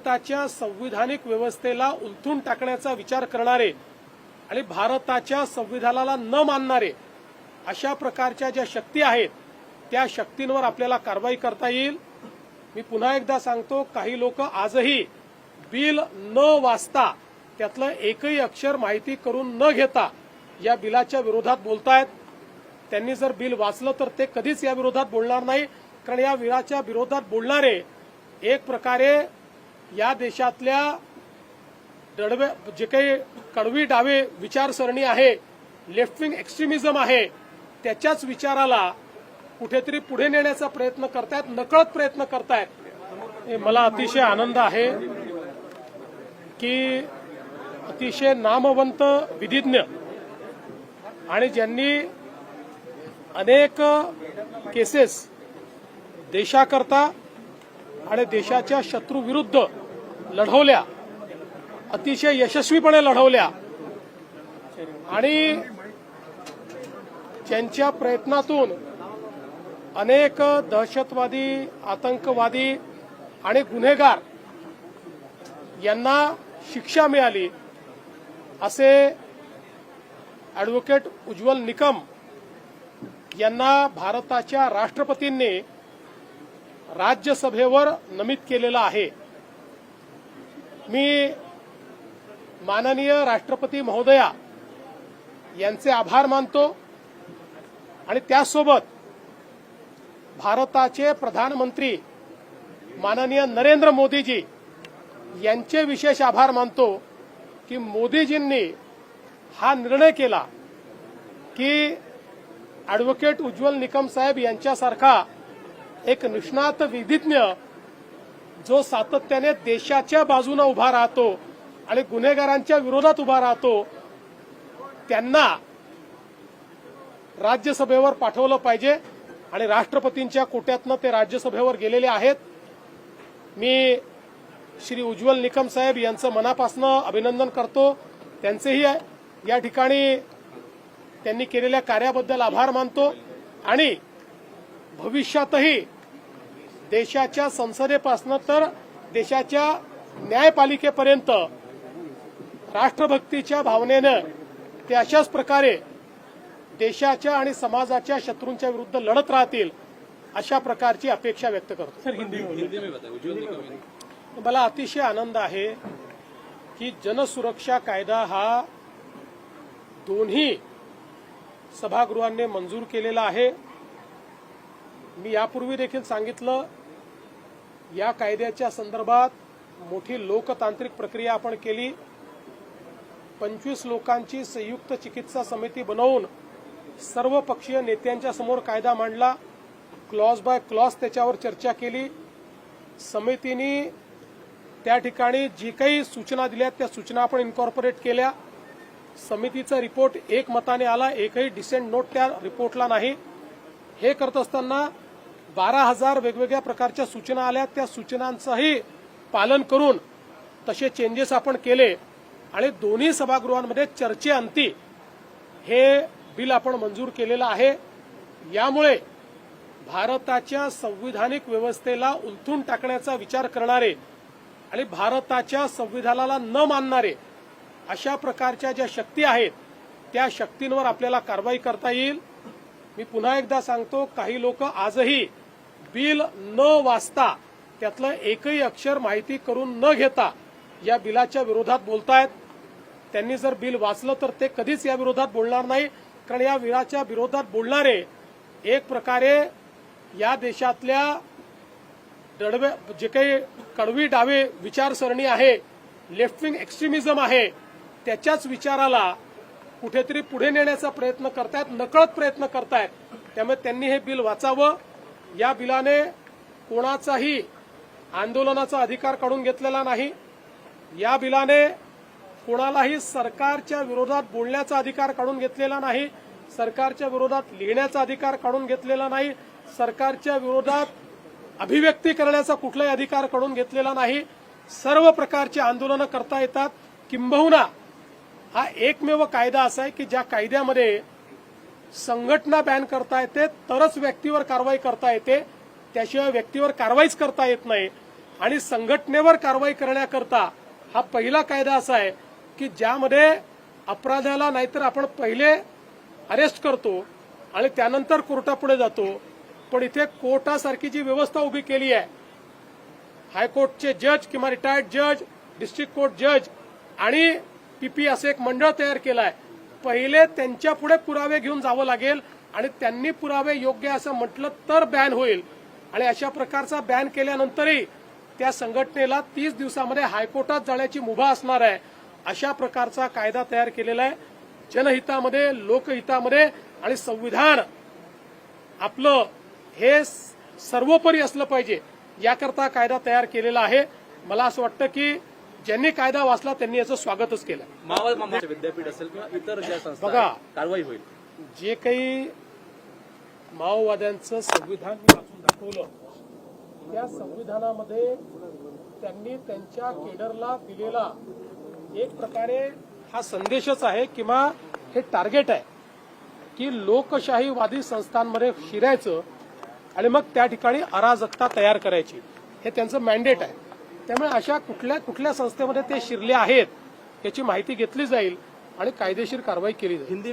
भारताच्या संविधानिक व्यवस्थेला उलथून टाकण्याचा विचार करणारे आणि भारताच्या संविधानाला न मानणारे अशा प्रकारच्या ज्या शक्ती आहेत त्या शक्तींवर आपल्याला कारवाई करता येईल. मी पुन्हा एकदा सांगतो काही लोक आजही बिल न वाचता त्यातलं एकही अक्षर माहिती करून न घेता या बिलाच्या विरोधात बोलतायत. त्यांनी जर बिल वाचलं तर ते कधीच या विरोधात बोलणार नाही कारण या बिलाच्या विरोधात बोलणारे एक प्रकारे या देशातल्या डडवे जे काही कडवी डावे विचारसरणी आहे लेफ्ट विंग एक्स्ट्रीमिझम आहे त्याच्याच विचाराला कुठेतरी पुढे नेण्याचा प्रयत्न करतायत नकळत प्रयत्न करतायत. हे मला अतिशय आनंद आहे की अतिशय नामवंत विधिज्ञ आणि ज्यांनी अनेक केसेस देशाकरता आणि देशाच्या शत्रूविरुद्ध लढवल्या अतिशय यशस्वीपणे लढवल्या. आणि ज्यांच्या प्रयत्नातून अनेक दहशतवादी आतंकवादी आणि गुन्हेगार यांना शिक्षा मिळाली असे ॲडव्होकेट उज्ज्वल निकम यांना भारताच्या राष्ट्रपतींनी राज्यसभेवर नमित केलेलं आहे. मी माननीय राष्ट्रपती महोदया यांचे आभार मानतो आणि त्यासोबत भारताचे प्रधानमंत्री माननीय नरेंद्र मोदीजी यांचे विशेष आभार मानतो की मोदीजींनी हा निर्णय केला की ॲडव्होकेट उज्ज्वल निकम साहेब यांच्यासारखा एक निष्णात विधिज्ञ जो सातत्याने देशाच्या बाजूने उभा राहतो आणि गुन्हेगारांच्या विरोधात उभा राहतो त्यांना राज्यसभेवर पाठवलं पाहिजे आणि राष्ट्रपतींच्या कोट्यातनं ते राज्यसभेवर गेलेले आहेत. मी श्री उज्ज्वल निकम साहेब यांचं मनापासनं अभिनंदन करतो. त्यांचेही या ठिकाणी त्यांनी केलेल्या कार्याबद्दल आभार मानतो. आणि भविष्यातही देशाच्या संसदेपासनं तर देशाच्या न्यायपालिकेपर्यंत राष्ट्रभक्तीच्या भावनेनं ते अशाच प्रकारे देशाच्या आणि समाजाच्या शत्रूंच्या विरुद्ध लढत राहतील अशा प्रकारची अपेक्षा व्यक्त करतो. सर हिंदी मला अतिशय आनंद आहे की जनसुरक्षा कायदा हा दोन्ही सभागृहांनी मंजूर केलेला आहे. मी यापूर्वी देखील सांगितलं या कायद्याच्या संदर्भात मोठी लोकतांत्रिक प्रक्रिया आपण केली. पंचवीस लोकांची संयुक्त चिकित्सा समिती बनवून सर्व पक्षीय नेत्यांच्या समोर कायदा मांडला. क्लॉज बाय क्लॉज त्याच्यावर चर्चा केली. समितीने त्या ठिकाणी जी काही सूचना दिल्या त्या सूचना आपण इन्कॉर्पोरेट केल्या. समितीचा रिपोर्ट एक मताने आला एकही डिसेंट नोट त्या रिपोर्टला नाही. हे करत असताना बारा हजार वेगवेगळ्या प्रकारच्या सूचना आल्या. त्या सूचनांचंही पालन करून तसे चेंजेस आपण केले. आणि दोन्ही सभागृहांमध्ये चर्चेअंती हे बिल आपण मंजूर केलेलं आहे. यामुळे भारताच्या संविधानिक व्यवस्थेला उलथून टाकण्याचा विचार करणारे आणि भारताच्या संविधानाला न मानणारे अशा प्रकारच्या ज्या शक्ती आहेत त्या शक्तींवर आपल्याला कारवाई करता येईल. मी पुन्हा एकदा सांगतो काही लोक आजही बिल न वाचता त्यातलं एकही अक्षर माहिती करून न घेता या बिलाच्या विरोधात बोलतायत. त्यांनी जर बिल वाचलं तर ते कधीच या विरोधात बोलणार नाही कारण या बिलाच्या विरोधात बोलणारे एक प्रकारे या देशातल्या दडवे जे काही कडवी डावे विचारसरणी आहे लेफ्ट विंग एक्स्ट्रीमिझम आहे त्याच्याच विचाराला कुठेतरी पुढे नेण्याचा प्रयत्न करतायत नकळत प्रयत्न करतायत. त्यामुळे त्यांनी हे बिल वाचावं. या बिलाने कोणाचाही आंदोलनाचा अधिकार काढून घेतलेला नाही. या बिलाने कोणालाही सरकारच्या विरोधात बोलण्याचा अधिकार काढून घेतलेला नाही. सरकारच्या विरोधात लिहिण्याचा अधिकार काढून घेतलेला नाही. सरकारच्या विरोधात अभिव्यक्ती करण्याचा कुठलाही अधिकार काढून घेतलेला नाही. सर्व प्रकारची आंदोलनं करता येतात. किंबहुना हा एकमेव कायदा असा आहे की ज्या कायद्यामध्ये संघटना बॅन करता येते तरच व्यक्तीवर कारवाई करता येते. त्याशिवाय व्यक्तीवर कारवाईच करता येत नाही. आणि संघटनेवर कारवाई करण्याकरता हा पहिला कायदा असा आहे की ज्यामध्ये अपराधाला नाहीतर आपण पहिले अरेस्ट करतो आणि त्यानंतर कोर्टापुढे जातो. पण इथे कोर्टासारखी जी व्यवस्था उभी केली आहे हायकोर्टचे जज किंवा रिटायर्ड जज डिस्ट्रिक्ट कोर्ट जज आणि पीपी असं एक मंडळ तयार केलं आहे. पहिले त्यांच्या पुढे पुरावे घेऊन जावं लागेल आणि त्यांनी पुरावे योग्य असं म्हटलं तर बॅन होईल. आणि अशा प्रकारचा बॅन केल्यानंतरही त्या संघटनेला तीस दिवसामध्ये हायकोर्टात जाण्याची मुभा असणार आहे. अशा प्रकारचा कायदा तयार केलेला आहे. जनहितामध्ये लोकहितामध्ये आणि संविधान आपलं हे सर्वोपरी असलं पाहिजे याकरता कायदा तयार केलेला आहे. मला असं वाटतं की ज्यांनी कायदा वाचला त्यांनी याचं स्वागतच केलं. मावळ मामाचे विद्यापीठ असेल किंवा इतर ज्या संस्था बघा. कारवाई होईल. जे काही माओवाद्यांचं संविधान मी वाचून दाखवलं त्या संविधानामध्ये त्यांनी त्यांच्या केडरला दिलेला एक प्रकारे हा संदेशच आहे किंवा हे टार्गेट आहे की लोकशाहीवादी संस्थांमध्ये शिरायचं आणि मग त्या ठिकाणी अराजकता तयार करायची. हे त्यांचं मॅन्डेट आहे. त्यामुळे अशा कुठल्या कुठल्या संस्थेमध्ये ते शिरले आहेत याची माहिती घेतली जाईल आणि कायदेशीर कारवाई केली जाईल. हिंदी